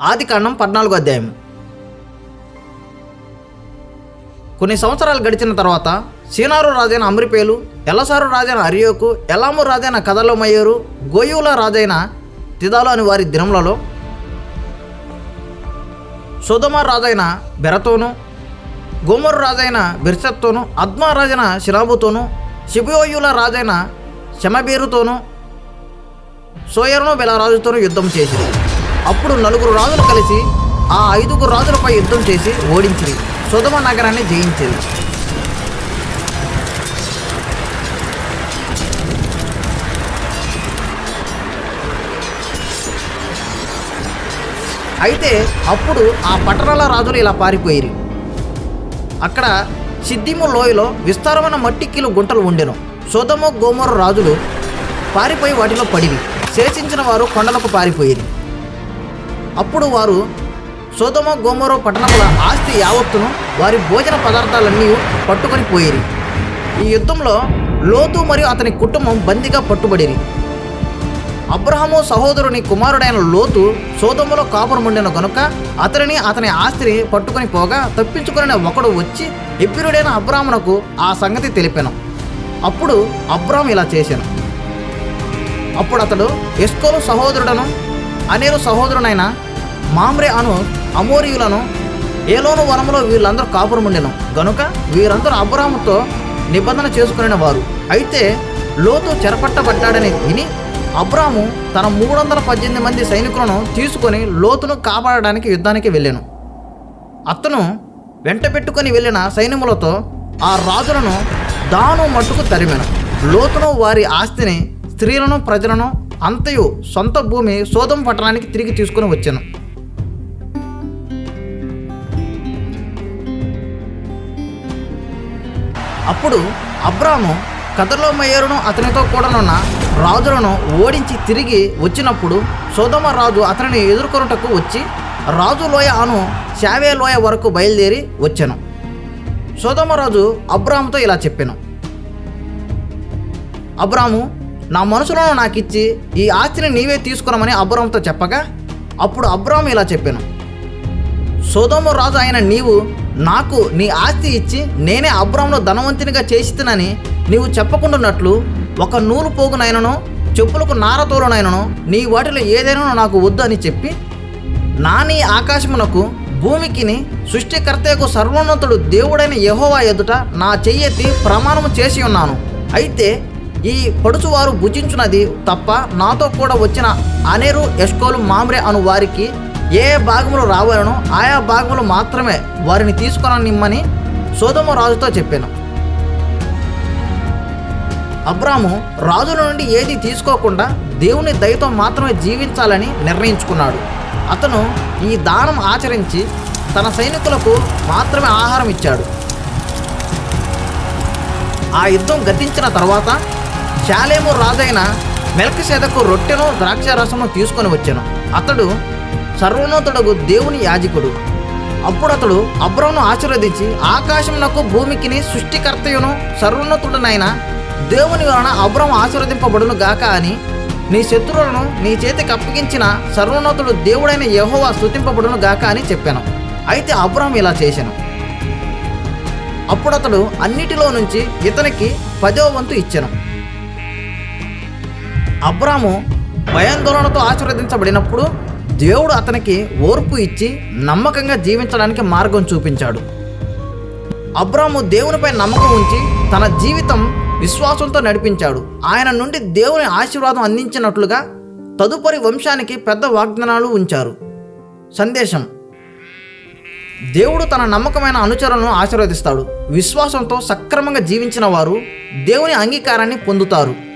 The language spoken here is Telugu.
ఆది కాండం పద్నాలుగో అధ్యాయం. కొన్ని సంవత్సరాలు గడిచిన తర్వాత సీనారు రాజైన అమ్రిపేలు ఎలసారు రాజైన అరియోకు ఎలాము రాజైన కదలమయ్యూరు గోయుల రాజైన తిదాలు అని వారి దినములలో సుధమ రాజైన బెరతోను గోమరు రాజైన బిర్సత్తోను అద్మా రాజైన శిరాబుతోను శిబియోయుల రాజైన శమబీరుతోను సోయర్ను బెలరాజుతోను యుద్ధం చేసింది అప్పుడు నలుగురు రాజులు కలిసి ఆ ఐదుగురు రాజులపై యుద్ధం చేసి ఓడించిరి. సుధమ నగరాన్ని జయించింది అయితే అప్పుడు ఆ పట్టణాల రాజులు ఇలా పారిపోయిరి. అక్కడ సిద్దిము లోయలో విస్తారమైన మట్టిక్కిలు గుంటలు ఉండెను. సోదము గోమరు రాజులు పారిపోయి వాటిలో పడివి శేషించిన వారు కొండలకు పారిపోయేది అప్పుడు వారు సోదమ గోమరో పట్టణముల ఆస్తి యావత్తును వారి భోజన పదార్థాలన్నీ పట్టుకొని పోయేరి. ఈ యుద్ధంలో లోతు మరియు అతని కుటుంబం బందీగా పట్టుబడిరి. అబ్రహము సహోదరుని కుమారుడైన లోతు సోదములో కాపురముండిన గనుక అతనిని అతని ఆస్తిని పట్టుకొని పోగా తప్పించుకుని ఒకడు వచ్చి ఎప్పిరుడైన అబ్రాహ్మణకు ఆ సంగతి తెలిపాను. అప్పుడు అబ్రాహం ఇలా చేశాను అప్పుడు అతడు ఎస్కోలు సహోదరుడను అనేరు సహోదరునైన మామ్రే అను అమోరియులను ఏలోను వనములో వీళ్ళందరూ కాపురముండెను. గనుక వీరందరూ అబ్రాహముతో నిబంధన చేసుకునే వారు. అయితే లోతు చెరపట్టబడ్డాడని విని అబ్రాము తన మూడు వందల పద్దెనిమిది మంది సైనికులను తీసుకొని లోతును కాపాడడానికి యుద్ధానికి వెళ్ళాను. అతను వెంట పెట్టుకొని వెళ్ళిన సైన్యములతో ఆ రాజులను దాను మట్టుకు తరిమాను. లోతును వారి ఆస్తిని స్త్రీలను ప్రజలను అంతయు సొంత భూమి సోదం పట్టణానికి తిరిగి తీసుకుని వచ్చాను. అప్పుడు అబ్రాము కదర్లోమయ్యరును అతనితో కూడానున్న రాజులను ఓడించి తిరిగి వచ్చినప్పుడు సోదమ రాజు అతనిని ఎదుర్కొనుటకు వచ్చి రాజు లోయ అను శావే లోయ వరకు బయలుదేరి వచ్చాను. సోదమరాజు అబ్రాముతో ఇలా చెప్పాను. అబ్రాము నా మనసులోనూ నాకు ఇచ్చి ఈ ఆస్తిని నీవే తీసుకురమని అబ్రామ్తో చెప్పగా అప్పుడు అబ్రామ్ ఇలా చెప్పాను. సోదోము రాజు అయిన నీవు నాకు నీ ఆస్తి ఇచ్చి నేనే అబ్రామ్ను ధనవంతునిగా చేసినని నీవు చెప్పకుండాన్నట్లు ఒక నూలు పోగునైనను చెప్పులకు నారతోలునైనను నీ వాటిలో ఏదైనా నాకు వద్దు అని చెప్పి నాని ఆకాశమునకు భూమికిని సృష్టికర్తకు సర్వోన్నతుడు దేవుడైన యహోవా ఎదుట నా చెయ్యెత్తి ప్రమాణము చేసి ఉన్నాను. అయితే ఈ పడుచువారు భుజించున్నది తప్ప నాతో కూడా వచ్చిన అనేరు ఎస్కోలు మామ్రే అను వారికి ఏ భాగములు రావాలనో ఆయా భాగములు మాత్రమే వారిని తీసుకొననిమ్మని సోదమ రాజుతో చెప్పాను. అబ్రాము రాజుల నుండి ఏది తీసుకోకుండా దేవుని దయతో మాత్రమే జీవించాలని నిర్ణయించుకున్నాడు. అతను ఈ దానం ఆచరించి తన సైనికులకు మాత్రమే ఆహారం ఇచ్చాడు. ఆ యుద్ధం గతించిన తర్వాత శాలేము రాజైన మెల్కసేదకు రొట్టెను ద్రాక్ష రసము తీసుకొని వచ్చాను. అతడు సర్వోన్నతుడకు దేవుని యాజకుడు. అప్పుడు అతడు అబ్రమును ఆశీర్వదించి ఆకాశమునకు భూమికిని సృష్టికర్తయును సర్వోన్నతుడనైన దేవుని వలన అబ్రహం ఆశీర్వదింపబడును గాక అని నీ శత్రువులను నీ చేతికి అప్పగించిన సర్వోన్నతుడు దేవుడైన యహోవా స్థుతింపబడును గాక అని చెప్పాను. అయితే అబ్రహం ఇలా చేశాను అప్పుడు అతడు అన్నిటిలో నుంచి ఇతనికి పదవ వంతు ఇచ్చాను. అబ్రాము భయాందోళనతో ఆశీర్వదించబడినప్పుడు దేవుడు అతనికి ఓర్పు ఇచ్చి నమ్మకంగా జీవించడానికి మార్గం చూపించాడు. అబ్రాము దేవునిపై నమ్మకం ఉంచి తన జీవితం విశ్వాసంతో నడిపించాడు. ఆయన నుండి దేవుని ఆశీర్వాదం అందించినట్లుగా తదుపరి వంశానికి పెద్ద వాగ్దానాలు ఉంచారు. సందేశం. దేవుడు తన నమ్మకమైన అనుచరులను ఆశీర్వదిస్తాడు. విశ్వాసంతో సక్రమంగా జీవించిన వారు దేవుని అంగీకారాన్ని పొందుతారు.